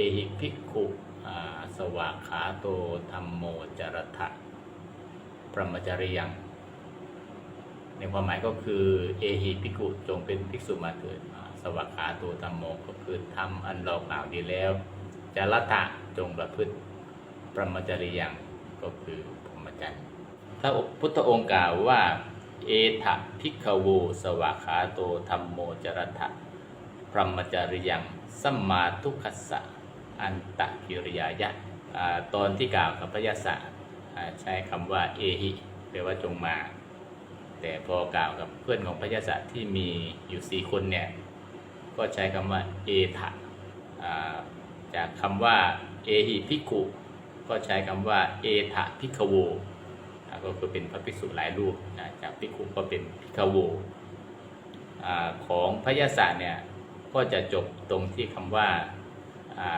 เอหิภิกขุสวากขาโตธรรมโมจรทะพรหมจริยัง ในความหมายก็คือ เอหิภิกขุจงเป็นภิกษุมาเถิดสวากขาโตธรรมโมก็คือทำอันเรากล่าวดีแล้วจรทะจงประพฤติพรหมจริยังก็คือพรหมจรรย์ถ้าพุทธองค์กล่าวว่า เอถะภิกขโวสวากขาโตธรรมโมจรทะพรหมจริยังสัมมาทุกขสสะ อันตะกิริยายะตอนที่กล่าวกับพระยศะใช้คำว่าเอหิแปลว่าจงมา แต่พอกล่าวกับเพื่อนของพระยศะที่มีอยู่สี่คนเนี่ย ก็ใช้คำว่าเอถะจากคำว่าเอหิภิกุก็ใช้คำว่าเอถะภิกขโวอก็คือเป็นพระภิกษุหลายรูปจากภิกุก็เป็นภิกขโวของพระยศะเนี่ยก็จะจบตรงที่คำว่าอ่า